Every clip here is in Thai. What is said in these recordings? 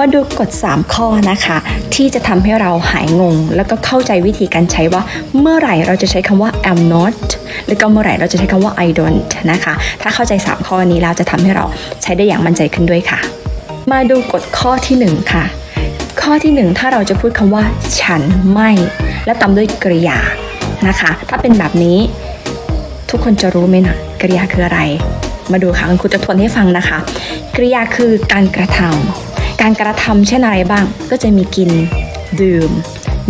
มาดูกฎ 3 ข้อนะคะ ที่จะทำให้เราหายงง แล้วก็เข้าใจวิธีการใช้ว่าเมื่อไหร่เราจะใช้คำว่า am not แล้วก็เมื่อไหร่เราจะใช้คำว่า I don't นะคะ ถ้าเข้าใจ 3 ข้อนี้แล้วจะทำให้เราใช้ได้อย่างมั่นใจขึ้นด้วยค่ะ มาดูกฎข้อทีหนึ่1 ค่ะ ข้อที่ 1 ถ้าเราจะพูดคำว่า ฉันไม่ และตามด้วยกริยานะคะ ถ้าเป็นแบบนี้ ทุกคนจะรู้ไหมนะกริยาคืออะไร มาดูค่ะคุณครูจะทวนให้ฟังนะคะ กริยาคือการกระทำ การกระทำเช่นอะไรบ้าง ก็จะมีกิน ดื่ม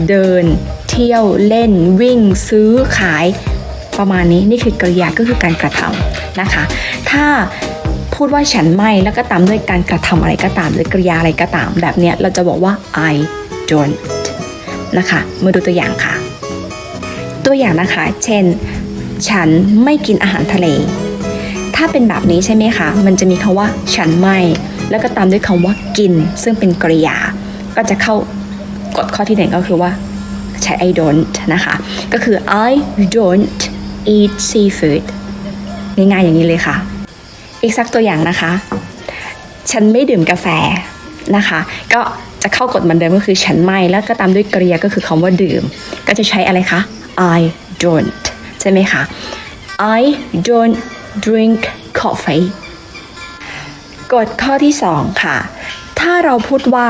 เดิน เที่ยวเล่น วิ่ง ซื้อขายประมาณนี้นี่คือกริยาก็คือการกระทำนะคะ ถ้าพูดว่าฉันไม่แล้วก็ตามด้วยการกระทำอะไรก็ตามหรือกริยาอะไรก็ตามแบบเนี้ยเราจะบอกว่า I don't นะคะมาดูตัวอย่างค่ะ ตัวอย่างนะคะ เช่น ฉันไม่กินอาหารทะเล ถ้าเป็นแบบนี้ใช่ไหมคะ มันจะมีคำว่า ฉันไม่ แล้วก็ตามด้วยคำว่ากิน ซึ่งเป็นกริยา ก็จะเข้ากฎข้อที่หนึ่งก็คือว่าใช้ I don't นะคะ ก็คือ I don't eat seafood ง่ายๆอย่างนี้เลยค่ะ อีกสักตัวอย่างนะคะ ฉันไม่ดื่มกาแฟนะคะ ก็จะเข้ากฎเหมือนเดิมก็คือฉันไม่แล้วก็ตามด้วยกริยาก็คือคำว่าดื่ม ก็จะใช้อะไรคะ I don't ใช่ไหมคะ I don't drink coffee กฎข้อที่ 2 ค่ะ ถ้าเราพูดว่า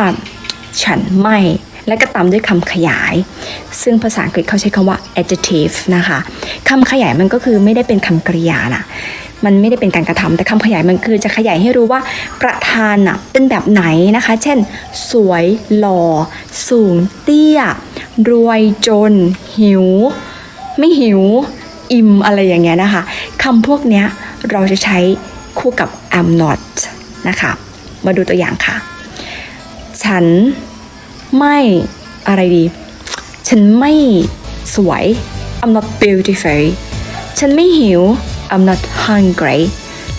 ฉันไม่ และก็ตามด้วยคำขยาย ซึ่งภาษาอังกฤษเขาใช้คำว่า adjective นะคะคำขยายมันก็คือไม่ได้เป็นคำกริยานะมันไม่ได้เป็นการกระทำแต่คำขยายมันคือจะขยายให้รู้ว่าประธานน่ะเป็นแบบไหนนะคะ เช่น สวยหล่อ สูงเตี้ย รวยจน หิว ไม่หิว อิ่มอะไรอย่างเงี้ยนะคะคำพวกเนี้ยเราจะใช้คู่กับ am not นะคะ มาดูตัวอย่างค่ะ ฉันไม่อะไรดี ฉันไม่สวย I'm not beautiful ฉันไม่หิว I'm not hungry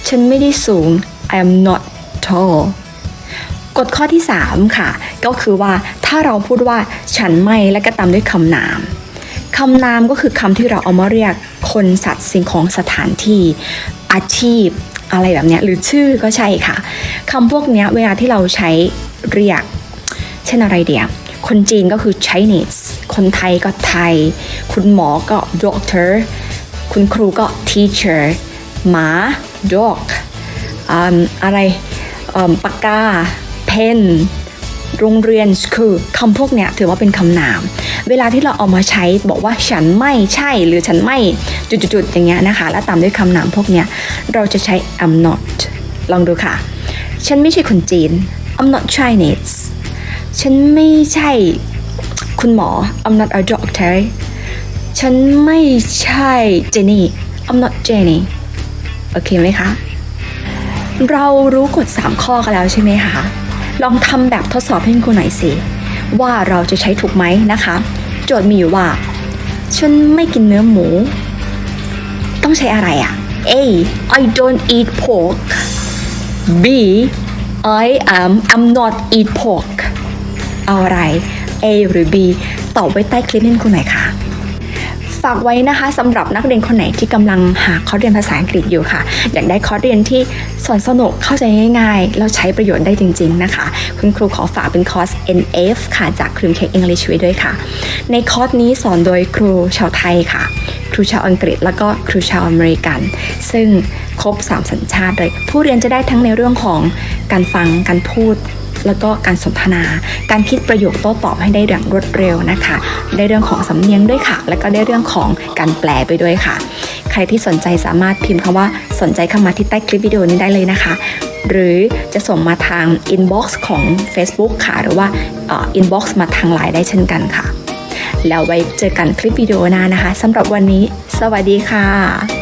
ฉันไม่ได้สูง I am not tall กฎข้อที่ 3 ค่ะ ก็คือว่าถ้าเราพูดว่าฉันไม่และก็ตามด้วยคำนามคำนามก็คือคำที่เราเอามาเรียกคนสัตว์สิ่งของสถานที่ อาชีพ อะไรแบบนี้หรือชื่อก็ใช่ค่ะคำพวกนี้เวลาที่เราใช้เรียก เช่นอะไรเดียวคนจีนก็คือ Chinese คนไทยก็ไทย คุณหมอก็ doctor คุณครูก็ teacher หมา dog ออะไรปากกา pen โรงเรียน school คำพวกเนี้ยถือว่าเป็นคำนาม เวลาที่เราเอามาใช้บอกว่าฉันไม่ใช่หรือฉันไม่จุดๆๆอย่างเงี้ยนะคะ แล้วตามด้วยคำนามพวกเนี้ยเราจะใช้ I'm not ลองดูค่ะ ฉันไม่ใช่คนจีน I'm not Chinese ฉันไม่ใช่คุณหมอ I'm not a doctor ฉันไม่ใช่เจนี่ I'm not Jenny โอเคไหมคะ เรารู้กฎ 3 ข้อกันแล้วใช่ไหมคะ ลองทำแบบทดสอบให้คุณครูหน่อยสิว่าเราจะใช้ถูกไหมนะคะ โจทย์มีอยู่ว่า ฉันไม่กินเนื้อหมู ต้องใช้อะไรอะ A I don't eat pork B I am am not eat pork เอาอะไร A หรือ B ตอบไว้ใต้คลิปให้คุณหน่อยค่ะ ฝากไว้นะคะสำหรับนักเรียนคนไหนที่กำลังหาคอร์สเรียนภาษาอังกฤษอยู่ค่ะ อยากได้คอร์สเรียนที่สอนสนุกเข้าใจง่ายๆ แล้วใช้ประโยชน์ได้จริง ๆนะคะ คุณครูขอฝากเป็นคอร์ส NF ค่ะจากครูเทค English ไว้ด้วยค่ะ ในคอร์สนี้สอนโดยครูชาวไทยค่ะ ครูชาวอังกฤษ แล้วก็ครูชาวอเมริกัน ซึ่งครบ 3 สัญชาติเลย ผู้เรียนจะได้ทั้งในเรื่องของการฟังการพูด แล้วก็การสนทนา การคิดประโยคโต้ตอบให้ได้อย่างรวดเร็วนะคะ ได้เรื่องของสำเนียงด้วยค่ะ แล้วก็ได้เรื่องของการแปลไปด้วยค่ะ ใครที่สนใจสามารถพิมพ์คำว่าสนใจเข้ามาที่ใต้คลิปวิดีโอนี้ได้เลยนะคะ หรือจะส่งมาทาง inbox ของ Facebook ค่ะ หรือว่าเอ่อ inbox มาทางไลน์ได้เช่นกันค่ะ แล้วไว้เจอกันคลิปวิดีโอหน้านะคะสำหรับวันนี้ สวัสดีค่ะ